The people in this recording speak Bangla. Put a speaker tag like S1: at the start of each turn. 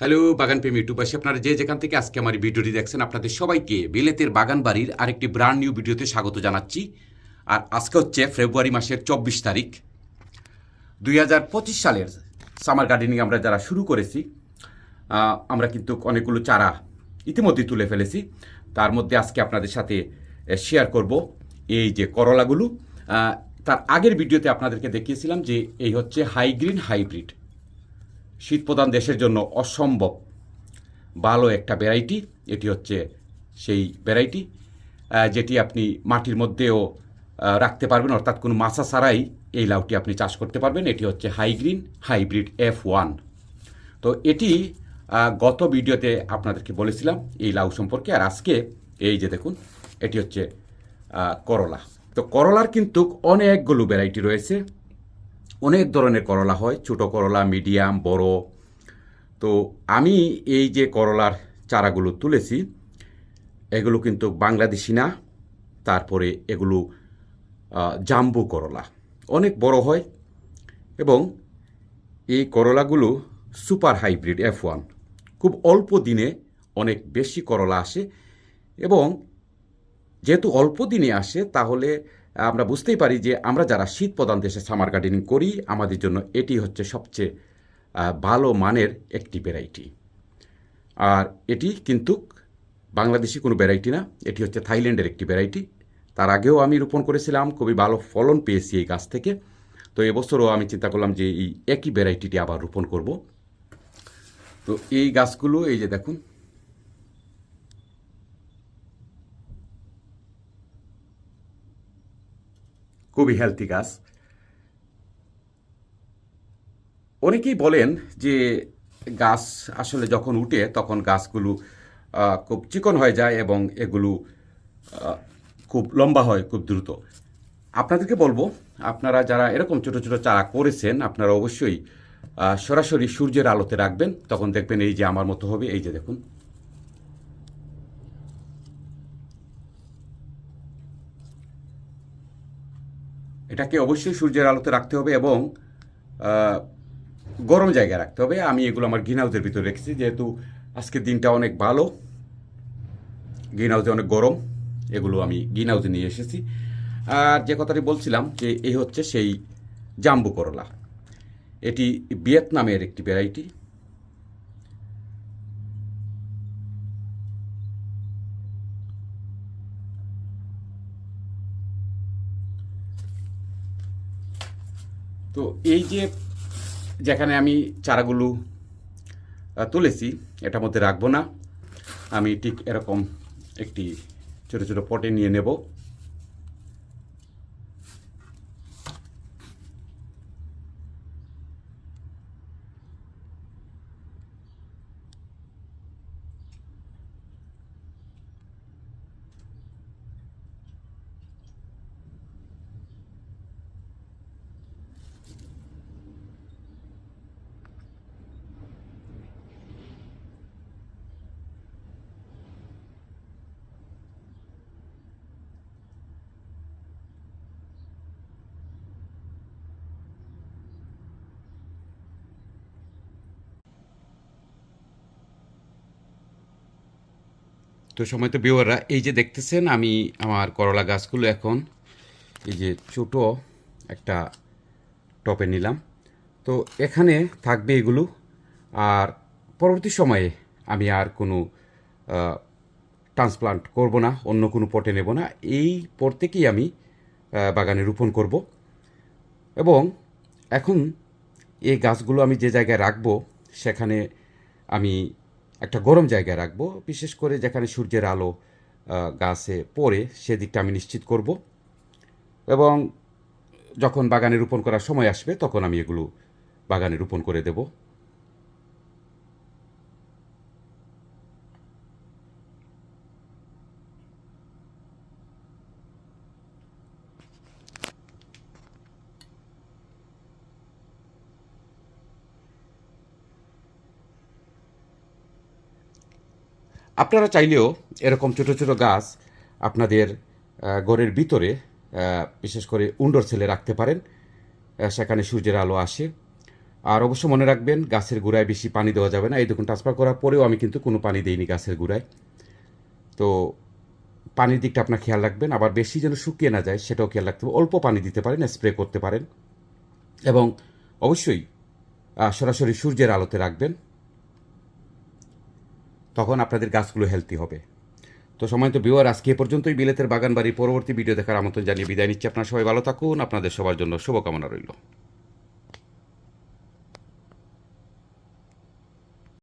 S1: হ্যালো, বাগান প্রেমী ইউটিউবাসী আপনারা যে যেখান থেকে আজকে আমার ভিডিওটি দেখছেন, আপনাদের সবাইকে বিলেতের বাগান বাড়ির আরেকটি ব্র্যান্ড নিউ ভিডিওতে স্বাগত জানাচ্ছি। আর আজকে হচ্ছে ফেব্রুয়ারি মাসের চব্বিশ তারিখ। দুই হাজার পঁচিশ সালের সামার গার্ডেনিং আমরা যারা শুরু করেছি আমরা কিন্তু অনেকগুলো চারা ইতিমধ্যে তুলে ফেলেছি। তার মধ্যে আজকে আপনাদের সাথে শেয়ার করব এই যে করলাগুলো। তার আগের ভিডিওতে আপনাদেরকে দেখিয়েছিলাম যে এই হচ্ছে হাইগ্রিন হাইব্রিড শীতপ্রধান দেশের জন্য অসম্ভব ভালো একটা ভ্যারাইটি এটি হচ্ছে সেই ভ্যারাইটি যেটি আপনি মাটির মধ্যেও রাখতে পারবেন, অর্থাৎ কোনো মাছা ছাড়াই এই লাউটি আপনি চাষ করতে পারবেন। এটি হচ্ছে হাইগ্রিন হাইব্রিড এফ ওয়ান তো এটি গত ভিডিওতে আপনাদেরকে বলেছিলাম এই লাউ সম্পর্কে, আর আজকে এই যে দেখুন, এটি হচ্ছে করলা। তো করলার কিন্তু অনেকগুলো ভ্যারাইটি রয়েছে। অনেক ধরনের করলা হয়, ছোট করলা মিডিয়াম বড়। তো আমি এই যে করলার চারাগুলো তুলেছি, এগুলো কিন্তু বাংলাদেশি না, তারপরে এগুলো জাম্বু করলা। অনেক বড় হয় এবং এই করলাগুলো সুপার হাইব্রিড এফ ওয়ান খুব অল্প দিনে অনেক বেশি করলা আসে এবং যেহেতু অল্প দিনে আসে, তাহলে আমরা বুঝতেই পারি যে আমরা যারা শীত প্রধান দেশে সামার গার্ডেনিং করি, আমাদের জন্য এটি হচ্ছে সবচেয়ে ভালো মানের একটি ভ্যারাইটি আর এটি কিন্তু বাংলাদেশি কোনো ভ্যারাইটি না, এটি হচ্ছে থাইল্যান্ডের একটি ভ্যারাইটি তার আগেও আমি রোপণ করেছিলাম, খুবই ভালো ফলন পেয়েছি এই গাছ থেকে। তো এবছরও আমি চিন্তা করলাম যে এই একই ভ্যারাইটিটি আবার রোপণ করব। তো এই গাছগুলো, এই যে দেখুন খুবই হেলথি গাছ। অনেকেই বলেন যে গাছ আসলে যখন উঠে তখন গাছগুলো খুব চিকন হয়ে যায় এবং এগুলো খুব লম্বা হয়, খুব দ্রুত। আপনাদেরকে বলব, আপনারা যারা এরকম ছোট ছোট চারা করেছেন, আপনারা অবশ্যই সরাসরি সূর্যের আলোতে রাখবেন। তখন দেখবেন এই যে আমার মতো হবে, এই যে দেখুন। এটাকে অবশ্যই সূর্যের আলোতে রাখতে হবে এবং গরম জায়গায় রাখতে হবে। আমি এগুলো আমার গ্রিন হাউসের ভিতরে রেখেছি, যেহেতু আজকের দিনটা অনেক ভালো। গ্রিন হাউসে অনেক গরম, এগুলো আমি গ্রিন হাউসে নিয়ে এসেছি। আর যে কথাটি বলছিলাম যে, এই হচ্ছে সেই জাম্বু করলা এটি ভিয়েতনামের একটি ভ্যারাইটি। তো এই যে যেখানে আমি চারাগুলো তুলেছি, এটার মধ্যে রাখব না। আমি ঠিক এরকম একটি ছোট ছোট পটে নিয়ে নেব। তো সময় তো বিওয়াররা এই যে দেখতেছেন আমি আমার করলা গাছগুলো এখন, এই যে ছোট একটা টপে নিলাম। তো এখানে থাকবে এগুলো, আর পরবর্তী সময়ে আমি আর কোনো ট্রান্সপ্লান্ট করব না, অন্য কোনো পটে নেব না। এই পর থেকেই আমি বাগানে রোপণ করব। এবং এখন এই গাছগুলো আমি যে জায়গায় রাখব, সেখানে আমি একটা গরম জায়গায় রাখব, বিশেষ করে যেখানে সূর্যের আলো গাছে পড়ে সেদিকটা আমি নিশ্চিত করব। এবং যখন বাগানে রোপণ করার সময় আসবে, তখন আমি এগুলো বাগানে রোপণ করে দেব। আপনারা চাইলেও এরকম ছোট ছোট গাছ আপনাদের ঘরের ভিতরে বিশেষ করে উন্ডোর সেলে রাখতে পারেন সেখানে সূর্যের আলো আসে। আর অবশ্য মনে রাখবেন, গাছের গোড়ায় বেশি পানি দেওয়া যাবে না। এই দেখুন, ট্রান্সফার করার পরেও আমি কিন্তু কোনো পানি দিইনি গাছের গোড়ায়। তো পানির দিকটা আপনার খেয়াল রাখবেন। আবার বেশি যেন শুকিয়ে না যায়, সেটাও খেয়াল রাখতে হবে। অল্প পানি দিতে পারেন, স্প্রে করতে পারেন। এবং অবশ্যই সরাসরি সূর্যের আলোতে রাখবেন। তখন আপনাদের গাছগুলো হেলদি হবে। তো সময় তো বিওয়ার আজকে পর্যন্তই। বিলেতের বাগান বাড়ির পরবর্তী ভিডিও দেখার আমন্ত্রণ জানিয়ে বিদায় নিচ্ছি। আপনারা সবাই ভালো থাকুন। আপনাদের সবার জন্য শুভকামনা রইল।